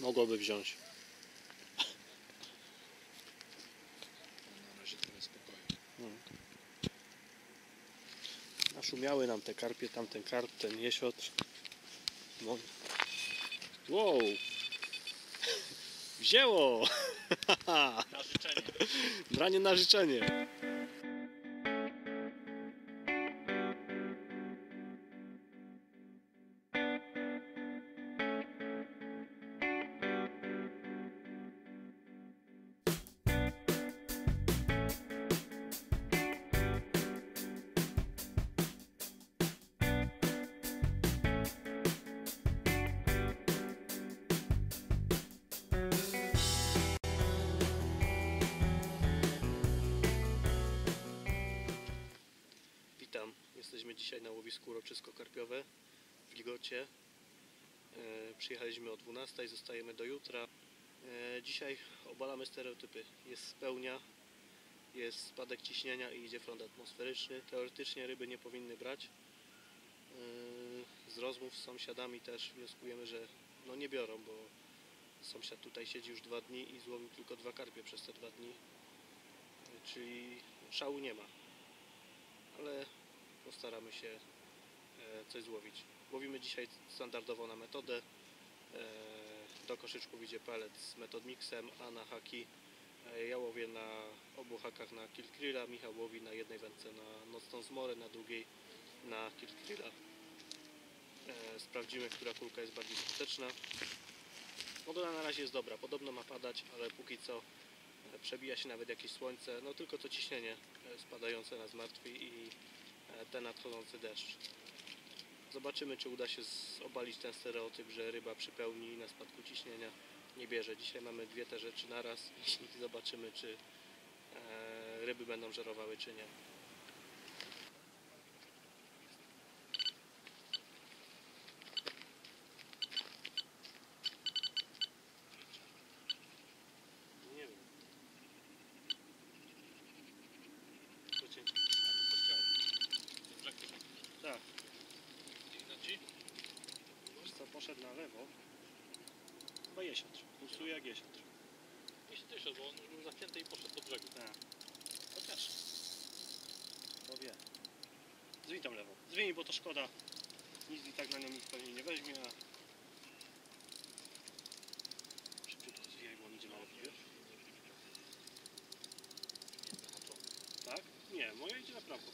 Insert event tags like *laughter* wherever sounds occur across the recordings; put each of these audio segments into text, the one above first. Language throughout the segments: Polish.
Mogłoby wziąć. Na razie teraz spokojnie. Naszumiały nam te karpie, tamten karp, ten jesiotr. No. Wow! Wzięło! Na życzenie. Branie na życzenie. Dzisiaj na łowisku uroczysko-karpiowe w Ligocie. E, przyjechaliśmy o 12, zostajemy do jutra. E, dzisiaj obalamy stereotypy. Jest spełnia, jest spadek ciśnienia i idzie front atmosferyczny. Teoretycznie ryby nie powinny brać. E, z rozmów z sąsiadami też wnioskujemy, że no nie biorą, bo sąsiad tutaj siedzi już dwa dni i złowił tylko dwa karpie przez te dwa dni. E, czyli szału nie ma ale postaramy się e, coś złowić. Łowimy dzisiaj standardowo na metodę. E, Do koszyczków idzie pelet z metodmixem, a na haki e, ja łowię na obu hakach na kill grilla, Michał łowi na jednej wędce na nocną zmorę, na drugiej na. E, Sprawdzimy, która kulka jest bardziej skuteczna. Pogoda na razie jest dobra, podobno ma padać, ale póki co przebija się nawet jakieś słońce, no tylko to ciśnienie spadające nas martwi i ten nadchodzący deszcz. Zobaczymy, czy uda się obalić ten stereotyp, że ryba przy pełni na spadku ciśnienia nie bierze. Dzisiaj mamy dwie te rzeczy naraz i *laughs* zobaczymy, czy e, ryby będą żerowały, czy. Nie wiem. To cię... Tak. Ignaci? Wiesz co, poszedł na lewo. Chyba jesiotr. Pulsuje jak jesiotr. Jeśli też, bo on już był zapięty i poszedł do brzegu. Tak. Chociaż. To wie. Zwij tam lewo. Zwij, bo to szkoda. Nic i tak na nią nikt pewnie nie weźmie, a... Szybciutko zwijaj, bo on idzie na lewo, wiesz? Tak? Nie, moja idzie na prawo.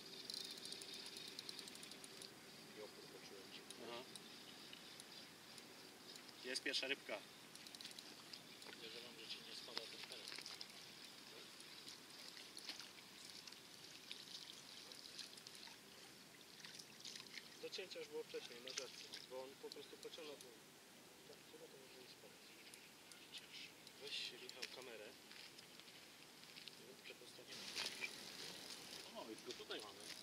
I opór poczułem ci. Aha. Jest pierwsza rybka. Podejrzewam, że ci nie spada ten pelet. Do cięcia już było wcześniej, na rzece, bo on po prostu pociągnął. Tak, chyba to może nie spadać. Weź Michał kamerę. Rybkę postawimy. O, i go tutaj mamy.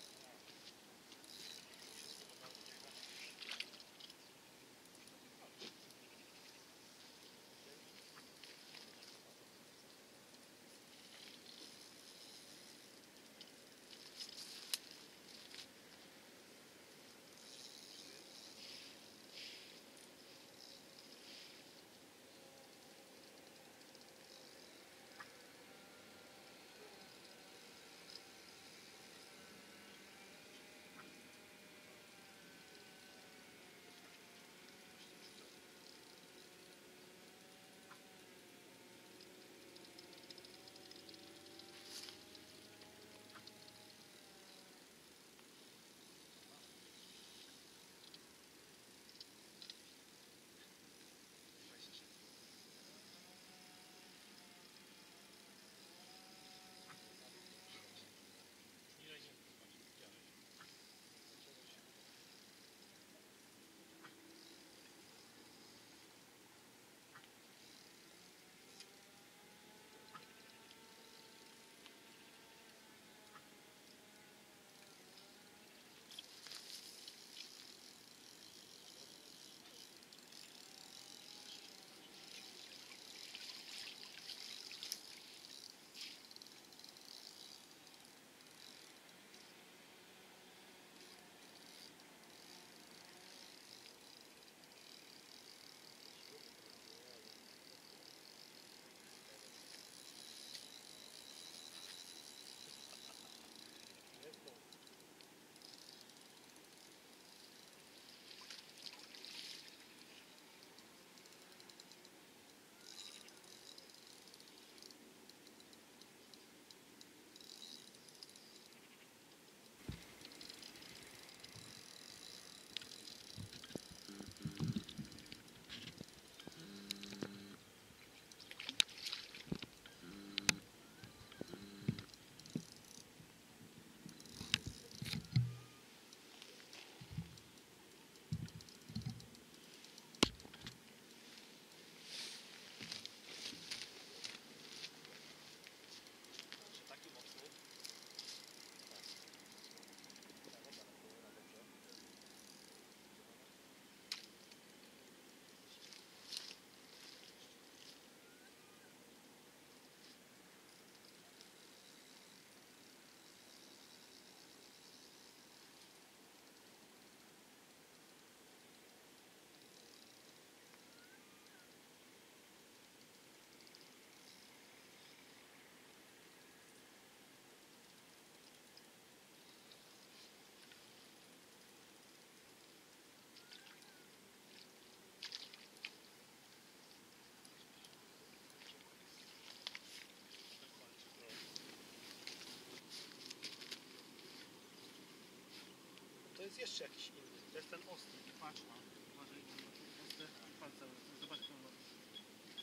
Jest jeszcze jakiś inny. To jest ten ostry. Patrz no. Uważaj, bo ma tu ostre palce. Zobacz, to ma.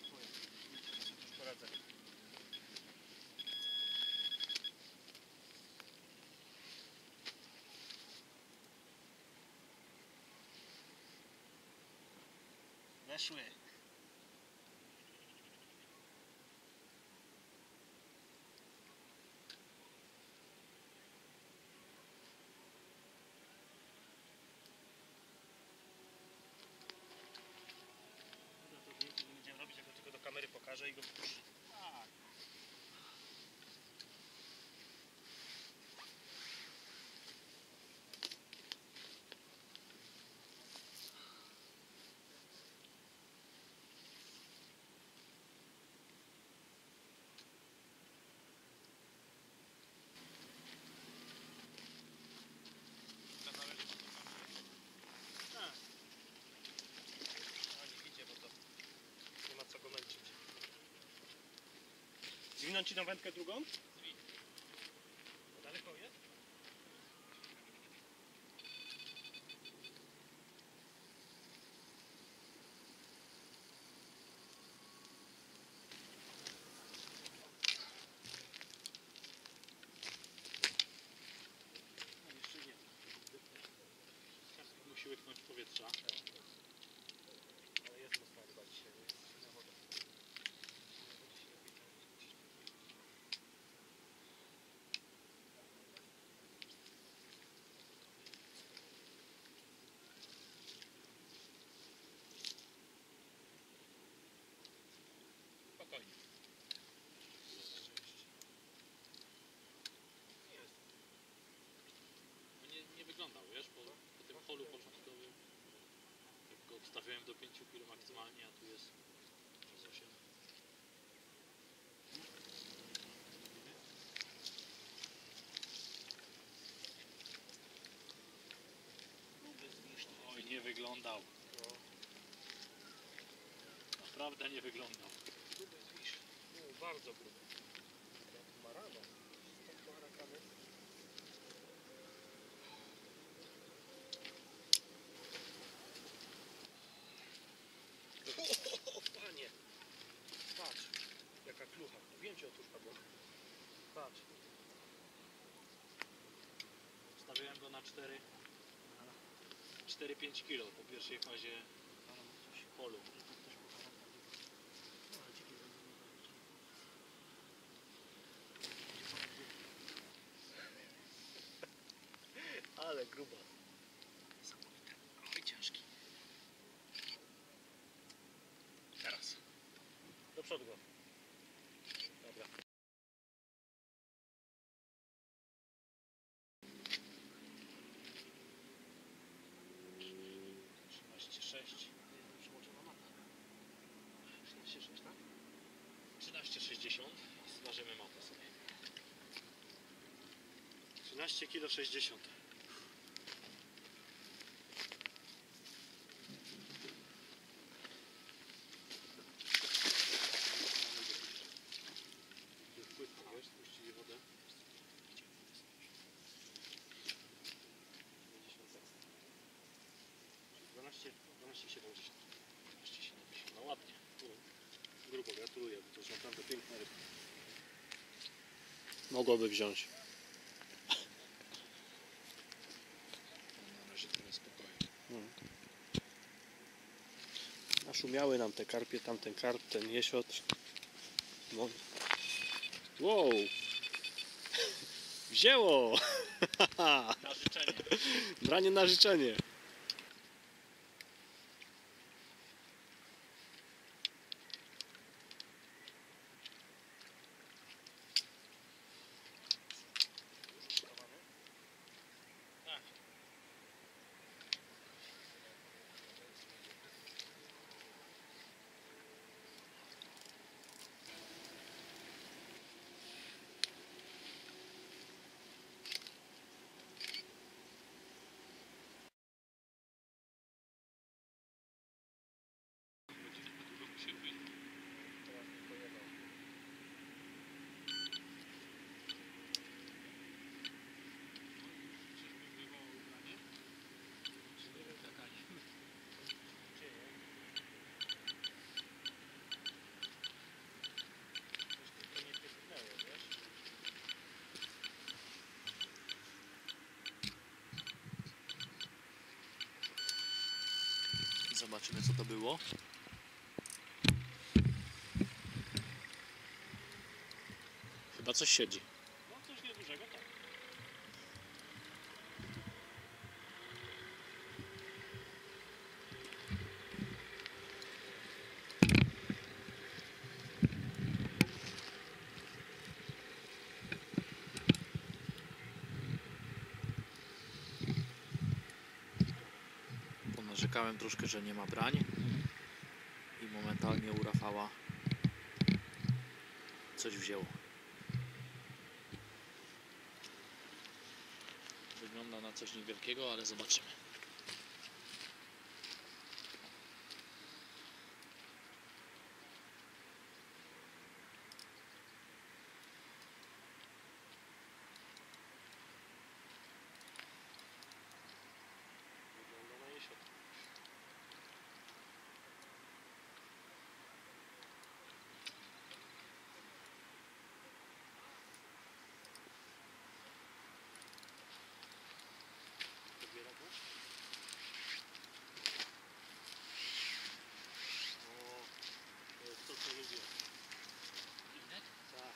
Twoje. Poradzę. Weszły. 이거. Zwinąć ci tą wędkę drugą? Zwin. Daleko jest? No, jeszcze nie. Musi łyknąć powietrza. Ale jest mocna ryba dzisiaj, nie jest silna woda. Spokojnie. No nie, nie wyglądał, wiesz, po, po tym holu początkowym jak go odstawiałem do 5 kg maksymalnie, a tu jest przez 8. Oj, nie wyglądał. Naprawdę nie wyglądał. gruby zwisz. No, bardzo gruby. Jak marano. Tak. O, panie! Patrz, jaka klucha. Wiem ci otóż padła. Patrz. Stawiałem go na 4 4-5 kg po pierwszej fazie holu. Ale gruba. Oj, ciężki. Teraz. Do przodu go. 13 kg 60. Płytko, wiesz, puścili wodę. 12, 12 70. 12,70. No ładnie. To. Mogłoby wziąć. Na razie teraz spokojnie. Naszumiały nam te karpie, tamten karp, ten jesiot. No. Wow! *laughs* Wzięło! *laughs* Na życzenie. Branie na życzenie. Zobaczymy co to było. Chyba coś siedzi. No coś niedużego, tak. Ponarzekałem troszkę, że nie ma brań i momentalnie u Rafała coś wzięło. Wygląda na coś niewielkiego, ale zobaczymy. Wygląda na jesiotę. Odbiera go? O, to jest to co lubię. Tak,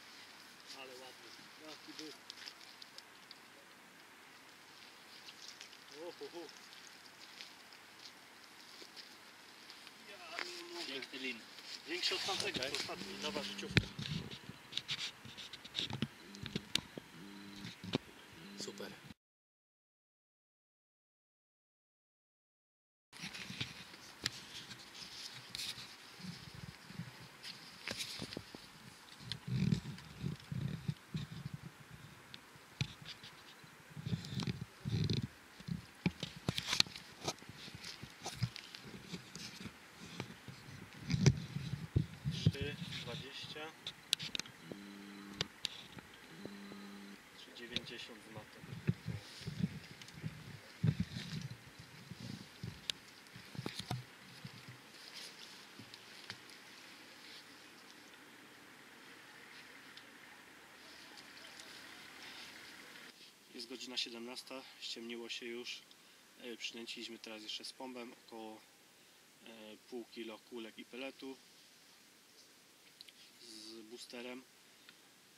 ale ładny. Jaki był. O, hu, hu. Ja nie mogę. Piękny lin. Większy od tamtego, ostatni, nowa życiówka. Dziewięćdziesiąt z matem. Jest godzina 17, ściemniło się już. E, Przynęciliśmy teraz jeszcze z pombem około e, pół kilo kulek i peletu z boosterem.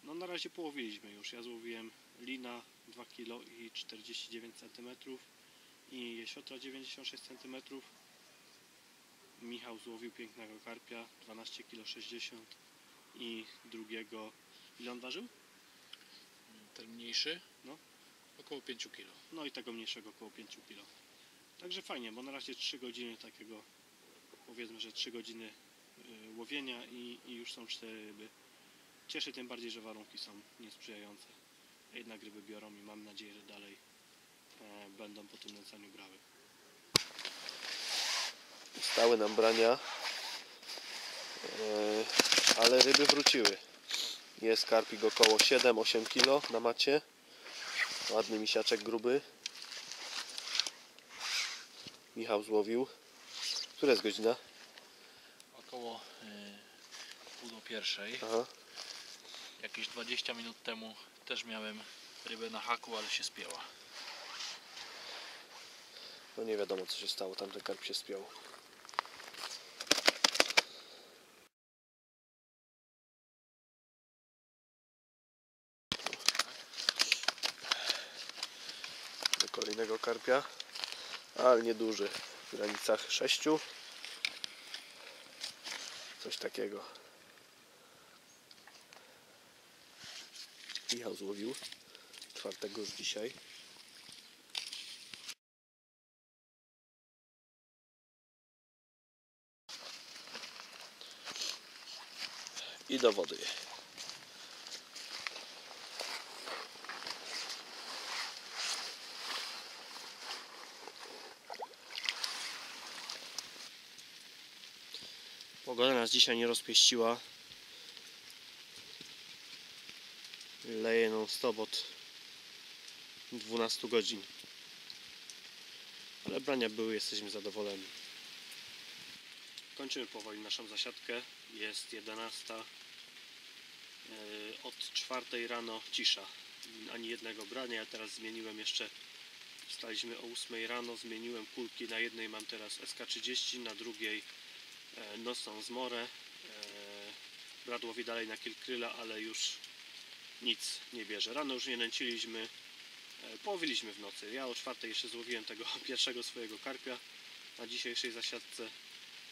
No na razie połowiliśmy już. Ja złowiłem lina 2 kg i 49 cm i jesiotra 96 cm. Michał złowił pięknego karpia 12 kg 60 i drugiego ile on ważył? Ten mniejszy? No. Około 5 kg. No i tego mniejszego około 5 kg. Także fajnie, bo na razie 3 godziny takiego, powiedzmy, że 3 godziny y, łowienia i, i już są 4 ryby. Cieszy tym bardziej, że warunki są niesprzyjające. Jednak ryby biorą i mam nadzieję, że dalej e, będą po tym nęcaniu brały. Stały nam brania, e, ale ryby wróciły. Jest karpik około 7-8 kg na macie. Ładny misiaczek gruby. Michał złowił. Która jest godzina? Około y, pół do pierwszej. Aha. Jakieś 20 minut temu też miałem rybę na haku, ale się spięła. No nie wiadomo co się stało, tamten karp się spiął. Do kolejnego karpia, ale nieduży, w granicach 6. Coś takiego. Michał złowił czwartego już dzisiaj. i do wody. Pogoda nas dzisiaj nie rozpieściła. Leje non stop od 12 godzin. Ale brania były, jesteśmy zadowoleni. Kończymy powoli naszą zasiadkę. Jest 11. Yy, Od 4 rano cisza. Ani jednego brania. Ja teraz zmieniłem jeszcze Wstaliśmy o 8 rano, zmieniłem kulki. Na jednej mam teraz SK30, na drugiej e, nocną zmorę. E, brat łowi dalej na kilkryla, ale już nic nie bierze. Rano już nie nęciliśmy, e, połowiliśmy w nocy. Ja o czwartej jeszcze złowiłem tego *laughs* pierwszego swojego karpia na dzisiejszej zasiadce.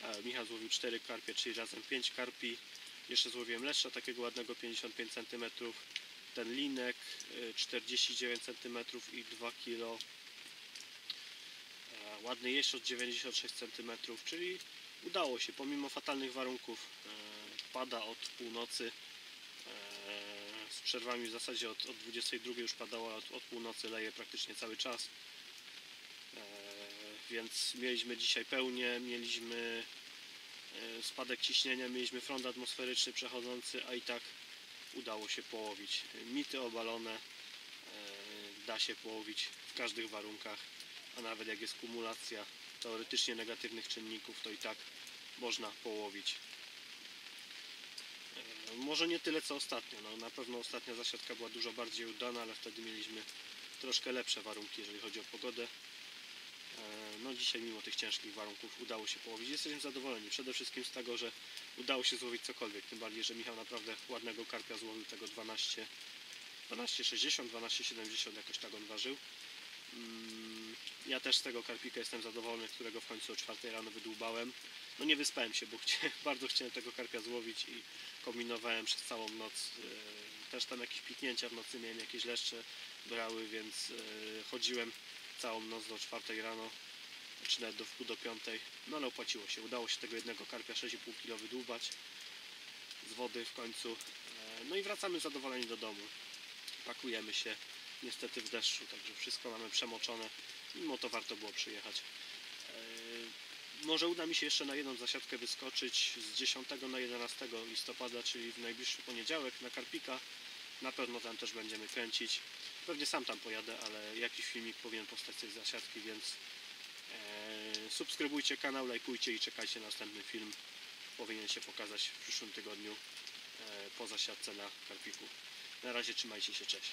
E, Michał złowił 4 karpie, czyli razem 5 karpi. Jeszcze złowiłem leszcza takiego ładnego 55 cm. Ten linek e, 49 cm i 2 kg. E, Ładny jeść od 96 cm, czyli udało się pomimo fatalnych warunków. e, Pada od północy. E, Z przerwami w zasadzie od, od 22 już padało, a od, od północy leje praktycznie cały czas. E, Więc mieliśmy dzisiaj pełnię, mieliśmy e, spadek ciśnienia, mieliśmy front atmosferyczny przechodzący, a i tak udało się połowić. Mity obalone, da się połowić w każdych warunkach, a nawet jak jest kumulacja teoretycznie negatywnych czynników, to i tak można połowić. E, Może nie tyle co ostatnio, no, na pewno ostatnia zasiadka była dużo bardziej udana, ale wtedy mieliśmy troszkę lepsze warunki, jeżeli chodzi o pogodę. E, No dzisiaj mimo tych ciężkich warunków udało się połowić. Jesteśmy zadowoleni przede wszystkim z tego, że udało się złowić cokolwiek. Tym bardziej, że Michał naprawdę ładnego karpia złowił tego 12, 12,60, 12,70 jakoś tak on ważył. Ja też z tego karpika jestem zadowolony, którego w końcu o 4 rano wydłubałem. No nie wyspałem się, bo chcia, *laughs* bardzo chciałem tego karpia złowić i kombinowałem przez całą noc. E, Też tam jakieś piknięcia w nocy miałem, jakieś leszcze brały, więc e, chodziłem całą noc do 4 rano, czy nawet do do 5. No ale opłaciło się. Udało się tego jednego karpia 6,5 kg wydłubać z wody w końcu. E, No i wracamy zadowoleni do domu. Pakujemy się niestety w deszczu, także wszystko mamy przemoczone. Mimo to warto było przyjechać. E, Może uda mi się jeszcze na jedną zasiadkę wyskoczyć z 10 na 11 listopada, czyli w najbliższy poniedziałek na Karpika. Na pewno tam też będziemy kręcić. Pewnie sam tam pojadę, ale jakiś filmik powinien powstać z tej zasiadki, więc e, subskrybujcie kanał, lajkujcie i czekajcie na następny film. Powinien się pokazać w przyszłym tygodniu e, po zasiadce na Karpiku. Na razie trzymajcie się, cześć.